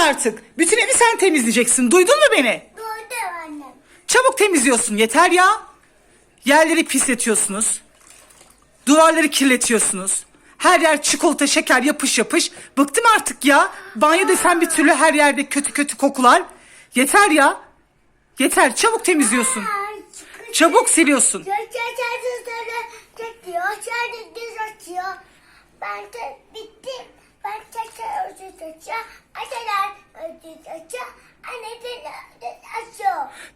artık. Bütün evi sen temizleyeceksin. Duydun mu beni? Doğru annem. Çabuk temizliyorsun. Yeter ya. Yerleri pisletiyorsunuz. Duvarları kirletiyorsunuz. Her yer çikolata, şeker yapış yapış. Bıktım artık ya. Banyo desen bir türlü her yerde kötü kötü kokular. Yeter ya. Yeter. Çabuk temizliyorsun. Çabuk siliyorsun. Ben de bittim. Ben tekrar özür açıyor. Açalar özür açıyor. Anne de de açıyor.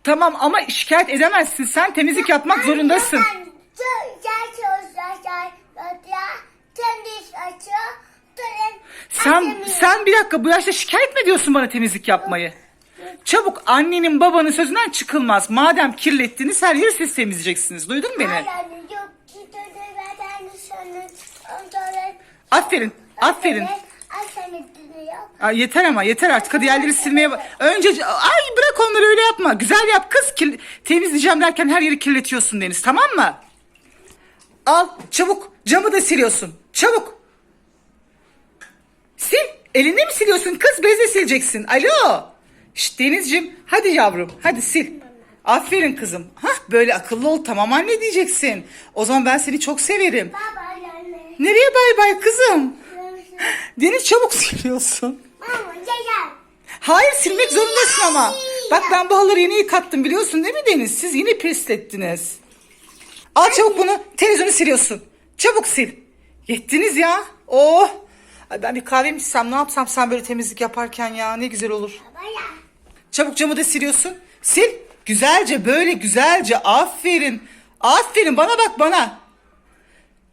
Tamam ama şikayet edemezsin. Sen temizlik yapmak zorundasın. Sen. Sen bir dakika bu yaşta şikayet mi ediyorsun bana temizlik yapmayı? Çabuk annenin babanın sözünden çıkılmaz. Madem kirlettiniz her yeri siz temizleyeceksiniz. Duydun mu beni? Yok ki dönün. Ben de sonra dönün. Aferin. Aferin. Aferin diyor. Ay yeter ama yeter artık. Hadi yerleri silmeye bak. Önce ay bırak onları öyle yapma. Güzel yap kız. Kir- temizleyeceğim derken her yeri kirletiyorsun Deniz. Tamam mı? Al çabuk. Camı da siliyorsun. Çabuk. Sil. Elinde mi siliyorsun kız? Bezle sileceksin. Alo. Şşt Denizciğim. Hadi yavrum. Hadi sil. Aferin kızım. Hah böyle akıllı ol. Tamam anne diyeceksin. O zaman ben seni çok severim. Baba anne. Nereye bay bay kızım? Deniz çabuk siliyorsun. Hayır silmek zorundasın ama. Bak ben bu halıları yeni yıkattım biliyorsun değil mi Deniz? Siz yine pislettiniz. Al çabuk bunu televizyonu siliyorsun. Çabuk sil. Yettiniz ya. Oh. Ay ben bir kahve mi içsem ne yapsam sen böyle temizlik yaparken ya ne güzel olur. Çabuk camı da siliyorsun. Sil. Güzelce böyle güzelce aferin. Aferin bana bak bana.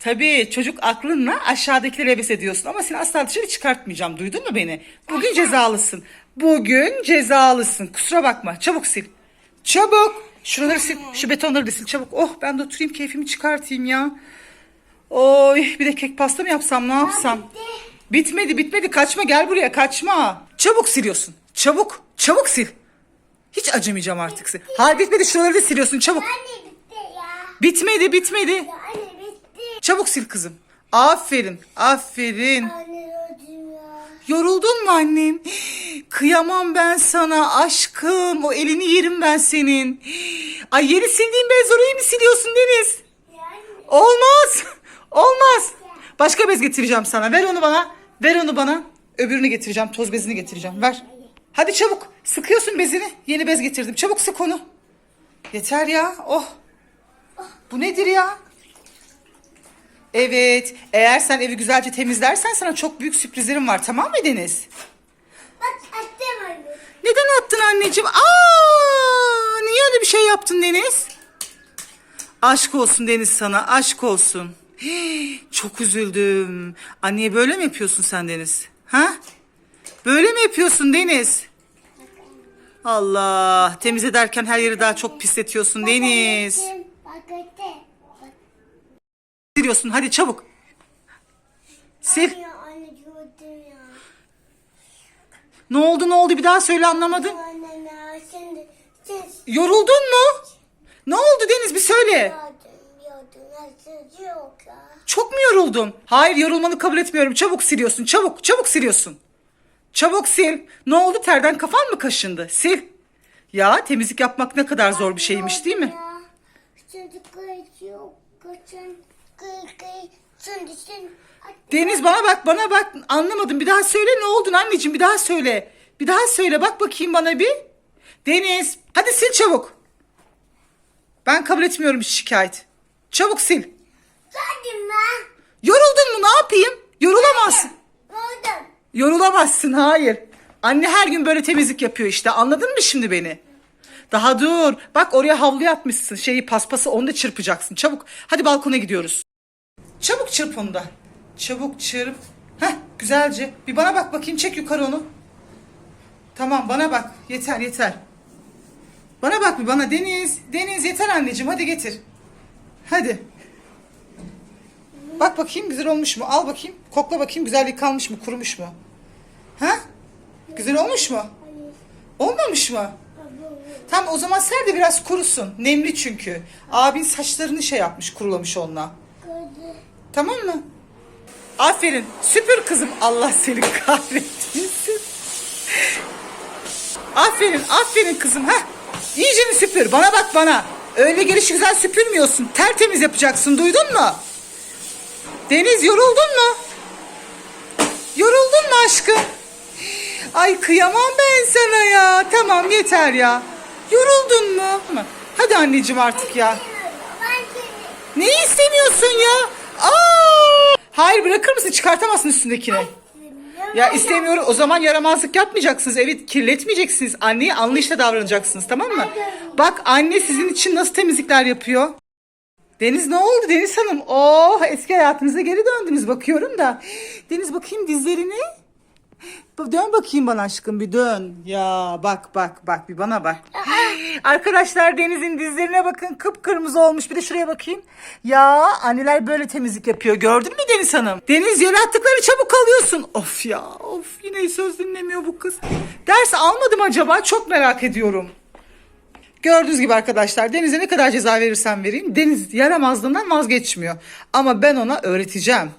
Tabii çocuk aklınla aşağıdakileri ediyorsun ama seni asla dışarı çıkartmayacağım. Duydun mu beni? Bugün cezalısın. Bugün cezalısın. Kusura bakma. Çabuk sil. Çabuk. Şuraları sil. Şu betonları da sil. Çabuk. Oh ben de oturayım keyfimi çıkartayım ya. Oy bir de kek pasta mı yapsam ne yapsam? Bitmedi bitmedi kaçma gel buraya kaçma. Çabuk siliyorsun. Çabuk. Çabuk sil. Hiç acımayacağım artık sil. Hayır bitmedi şuraları da siliyorsun çabuk. Anne bitti ya. Bitmedi bitmedi. Çabuk sil kızım. Aferin, aferin. Anne öldüm ya. Yoruldun mu annem? Kıyamam ben sana aşkım. O elini yerim ben senin. Ay yeni sildiğin bez orayı mı siliyorsun Deniz? Olmaz. Olmaz. Başka bez getireceğim sana. Ver onu bana. Ver onu bana. Öbürünü getireceğim. Toz bezini getireceğim. Ver. Hadi çabuk. Sıkıyorsun bezini. Yeni bez getirdim. Çabuk sık onu. Yeter ya. Oh. Bu nedir ya? Evet. Eğer sen evi güzelce temizlersen sana çok büyük sürprizlerim var. Tamam mı Deniz? bak attım anne. Neden attın anneciğim? Aa! Niye öyle bir şey yaptın Deniz? Aşk olsun Deniz sana. Aşk olsun. Hii, çok üzüldüm. Anneye böyle mi yapıyorsun sen Deniz? Ha? Böyle mi yapıyorsun Deniz? Allah. Temiz ederken her yeri daha çok pisletiyorsun Deniz. Siliyorsun. Hadi çabuk. Sil. Ya anne gördüm ya. Ne oldu ne oldu bir daha söyle anlamadım. Anne ya şimdi siz Yoruldun mu? Ne oldu Deniz bir söyle. Çok mu yoruldun? Hayır yorulmanı kabul etmiyorum. Çabuk siliyorsun. Çabuk çabuk siliyorsun. Çabuk sil. Ne oldu terden kafan mı kaşındı? Sil. Ya temizlik yapmak ne kadar zor bir şeymiş değil mi? Çocuklar. Kaçın. Kıy kıy. Deniz bana bak bana bak. Anlamadım. Bir daha söyle ne oldun anneciğim bir daha söyle. Bir daha söyle bak bakayım bana bir. Deniz hadi sil çabuk. Ben kabul etmiyorum şikayet. Çabuk sil. Geldim ben. Yoruldun mu ne yapayım? Yorulamazsın. Gördüm. Yorulamazsın hayır. Anne her gün böyle temizlik yapıyor işte. Anladın mı şimdi beni? Daha dur. Bak oraya havlu atmışsın. Şeyi paspası onu da çırpacaksın. Çabuk. Hadi balkona gidiyoruz. Çabuk çırp onu da. Çabuk çırp. Heh güzelce. Bir bana bak bakayım. Çek yukarı onu. Tamam bana bak. Yeter yeter. Bana bak bir bana Deniz. Deniz yeter anneciğim hadi getir. Hadi. Bak bakayım güzel olmuş mu? Al bakayım. Kokla bakayım güzel yıkanmış mı? Kurumuş mu? Ha? Güzel olmuş mu? Olmamış mı? Tamam o zaman ser de biraz kurusun. Nemli çünkü. Abin saçlarını şey yapmış, kurulamış onunla. Tamam mı? Aferin. Süpür kızım. Allah seni kahretsin. Aferin, aferin kızım. ha. İyice mi süpür? Bana bak bana. Öyle gelişi güzel süpürmüyorsun. Tertemiz yapacaksın. Duydun mu? Deniz yoruldun mu? Yoruldun mu aşkım? Ay kıyamam ben sana ya. Tamam yeter ya. Yoruldun mu? Hadi anneciğim artık ya. Neyi istemiyorsun ya? Bırakır mısın? Çıkartamazsın üstündekini. Ya istemiyorum. O zaman yaramazlık yapmayacaksınız. Evet kirletmeyeceksiniz. Anneye anlayışla davranacaksınız tamam mı? Bak anne sizin için nasıl temizlikler yapıyor. Deniz ne oldu Deniz Hanım? Oh eski hayatınıza geri döndünüz bakıyorum da. Deniz bakayım dizlerini. Dön bakayım bana aşkım bir dön. Ya bak bak bak bir bana bak. Arkadaşlar Deniz'in dizlerine bakın kıpkırmızı olmuş. Bir de şuraya bakayım. Ya anneler böyle temizlik yapıyor. Gördün mü Deniz Hanım? Deniz yarattıkları çabuk alıyorsun. Of ya of yine söz dinlemiyor bu kız. Ders almadım acaba? Çok merak ediyorum. Gördüğünüz gibi arkadaşlar Deniz'e ne kadar ceza verirsem vereyim Deniz yaramazlığından vazgeçmiyor. Ama ben ona öğreteceğim.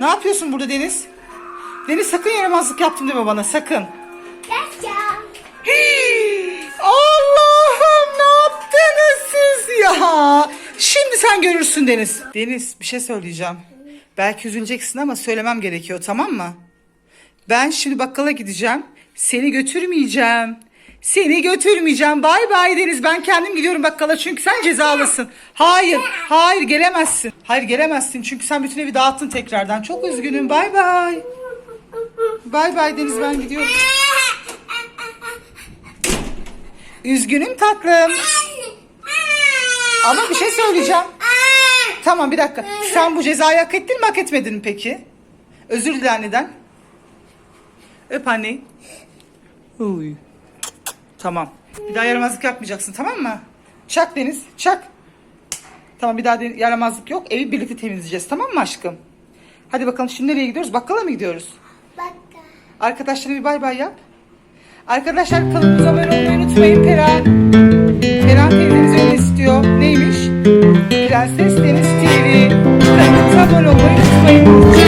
Ne yapıyorsun burada Deniz? Deniz sakın yaramazlık yaptın deme bana sakın. Yaşa. Allah'ım ne yaptınız siz ya? Şimdi sen görürsün Deniz. Deniz bir şey söyleyeceğim. Belki üzüleceksin ama söylemem gerekiyor tamam mı? Ben şimdi bakkala gideceğim. Seni götürmeyeceğim. Seni götürmeyeceğim. Bay bay Deniz. Ben kendim gidiyorum bakkala çünkü sen cezalısın. Hayır, hayır gelemezsin. Hayır gelemezsin çünkü sen bütün evi dağıttın tekrardan. Çok üzgünüm. Bay bay. Bay bay Deniz ben gidiyorum. Üzgünüm tatlım. Ama bir şey söyleyeceğim. Tamam bir dakika. Sen bu cezayı hak ettin mi hak etmedin mi peki? Özür dile anneden. Öp anneyi. Uy. Tamam. Bir daha yaramazlık yapmayacaksın tamam mı? Çak Deniz çak. Tamam bir daha yaramazlık yok. Evi birlikte temizleyeceğiz tamam mı aşkım? Hadi bakalım şimdi nereye gidiyoruz? Bakkala mı gidiyoruz? Arkadaşlara bir bay bay yap. Arkadaşlar kanalımıza abone olmayı unutmayın. Pera. Pera teyzeniz öyle istiyor. Neymiş? Prenses Deniz TV. Kanalımıza abone olmayı unutmayın.